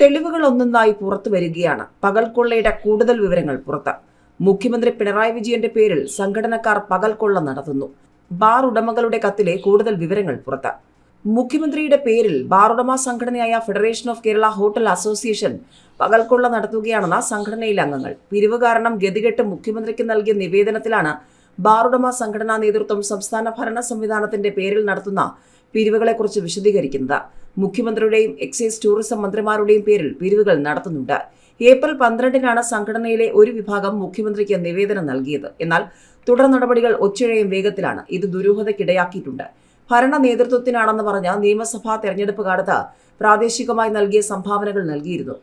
തെളിവുകൾ ഒന്നൊന്നായി പുറത്തു വരികയാണ്. പകൽക്കൊള്ളയുടെ കൂടുതൽ വിവരങ്ങൾ പുറത്ത്. മുഖ്യമന്ത്രി പിണറായി വിജയന്റെ പേരിൽ സംഘടനക്കാർ പകൽക്കൊള്ള നടത്തുന്നു. ബാർ ഉടമകളുടെ കത്തിലെ കൂടുതൽ വിവരങ്ങൾ പുറത്ത്. മുഖ്യമന്ത്രിയുടെ പേരിൽ ബാർ ഉടമ സംഘടനയായ federation of Kerala hotel association പകൽക്കൊള്ള നടത്തുകയാണെന്ന സംഘടനയിലെ അംഗങ്ങൾ. പിരിവ് കാരണം ഗതികെട്ട് മുഖ്യമന്ത്രിക്ക് നൽകിയ നിവേദനത്തിലാണ് ബാർ ഉടമ സംഘടനാ നേതൃത്വം സംസ്ഥാന ഭരണ സംവിധാനത്തിന്റെ പേരിൽ നടത്തുന്ന പിരിവുകളെക്കുറിച്ച് വിശദീകരിക്കുന്നത്. മുഖ്യമന്ത്രിയുടെയും എക്സൈസ് ടൂറിസം മന്ത്രിമാരുടെയും പേരിൽ പിരിവുകൾ നടത്തുന്നുണ്ട്. ഏപ്രിൽ പന്ത്രണ്ടിനാണ് സംഘടനയിലെ ഒരു വിഭാഗം മുഖ്യമന്ത്രിക്ക് നിവേദനം നൽകിയത്. എന്നാൽ തുടർ നടപടികൾ ഒച്ചിഴയും വേഗത്തിലാണ്. ഇത് ദുരൂഹതയ്ക്കിടയാക്കിയിട്ടുണ്ട്. ഭരണ നേതൃത്വത്തിനാണെന്ന് പറഞ്ഞ നിയമസഭാ തെരഞ്ഞെടുപ്പ് കാലത്ത് പ്രാദേശികമായി നൽകിയ സംഭാവനകൾ നൽകിയിരുന്നു.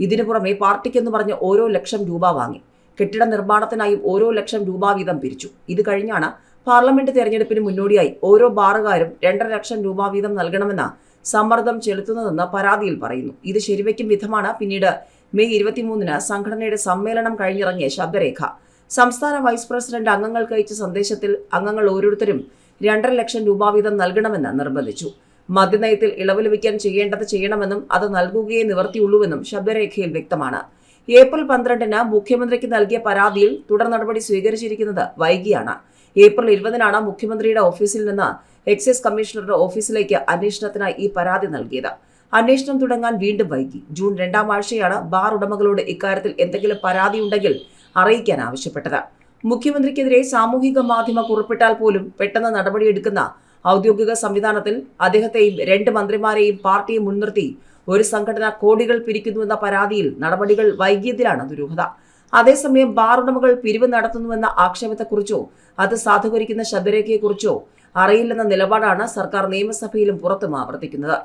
ഇതിനു പുറമെ പാർട്ടിക്കെന്ന് പറഞ്ഞ് ഓരോ ലക്ഷം രൂപ വാങ്ങി. കെട്ടിട നിർമ്മാണത്തിനായും ഓരോ ലക്ഷം രൂപ വീതം പിരിച്ചു. ഇത് കഴിഞ്ഞാണ് പാർലമെന്റ് തെരഞ്ഞെടുപ്പിന് മുന്നോടിയായി ഓരോ ബാറുകാരും രണ്ടര ലക്ഷം രൂപ വീതം നൽകണമെന്ന സമ്മർദ്ദം ചെലുത്തുന്നതെന്ന് പരാതിയിൽ പറയുന്നു. ഇത് ശരിവയ്ക്കും വിധമാണ്. പിന്നീട് മെയ് ഇരുപത്തിമൂന്നിന് സംഘടനയുടെ സമ്മേളനം കഴിഞ്ഞിറങ്ങിയ ശബ്ദരേഖ. സംസ്ഥാന വൈസ് പ്രസിഡന്റ് അംഗങ്ങൾക്ക് അയച്ച സന്ദേശത്തിൽ അംഗങ്ങൾ ഓരോരുത്തരും രണ്ടര ലക്ഷം രൂപ വീതം നൽകണമെന്ന് നിർബന്ധിച്ചു. മദ്യനയത്തിൽ ഇളവ് ലഭിക്കാൻ ചെയ്യേണ്ടത് ചെയ്യണമെന്നും അത് നൽകുകയേ നിവർത്തിയുള്ളൂവെന്നും ശബ്ദരേഖയിൽ വ്യക്തമാണ്. ഏപ്രിൽ പന്ത്രണ്ടിന് മുഖ്യമന്ത്രിക്ക് നൽകിയ പരാതിയിൽ തുടർ നടപടി സ്വീകരിച്ചിരിക്കുന്നത് വൈകിയാണ്. ഏപ്രിൽ ഇരുപതിനാണ് മുഖ്യമന്ത്രിയുടെ ഓഫീസിൽ നിന്ന് എക്സൈസ് കമ്മീഷണറുടെ ഓഫീസിലേക്ക് അന്വേഷണത്തിനായി ഈ പരാതി നൽകിയത്. അന്വേഷണം തുടങ്ങാൻ വീണ്ടും വൈകി. ജൂൺ രണ്ടാം ആഴ്ചയാണ് ബാർ ഉടമകളോട് ഇക്കാര്യത്തിൽ എന്തെങ്കിലും പരാതിയുണ്ടെങ്കിൽ അറിയിക്കാൻ ആവശ്യപ്പെട്ടത്. മുഖ്യമന്ത്രിക്കെതിരെ സാമൂഹിക മാധ്യമ കുറിപ്പിട്ടാൽ പോലും പെട്ടെന്ന് നടപടിയെടുക്കുന്ന ഔദ്യോഗിക സംവിധാനത്തിൽ അദ്ദേഹത്തെയും രണ്ട് മന്ത്രിമാരെയും പാർട്ടിയും മുൻനിർത്തി ഒരു സംഘടന കോടികൾ പിരിക്കുന്നുവെന്ന പരാതിയിൽ നടപടികൾ വൈകിയതിലാണ് ദുരൂഹത. അതേസമയം ബാർ ഉടമകൾ പിരിവ് നടത്തുന്നുവെന്ന ആക്ഷേപത്തെക്കുറിച്ചോ അത് സാധൂകരിക്കുന്ന ശബ്ദരേഖയെക്കുറിച്ചോ അറിയില്ലെന്ന നിലപാടാണ് സർക്കാർ നിയമസഭയിലും പുറത്തും ആവർത്തിക്കുന്നത്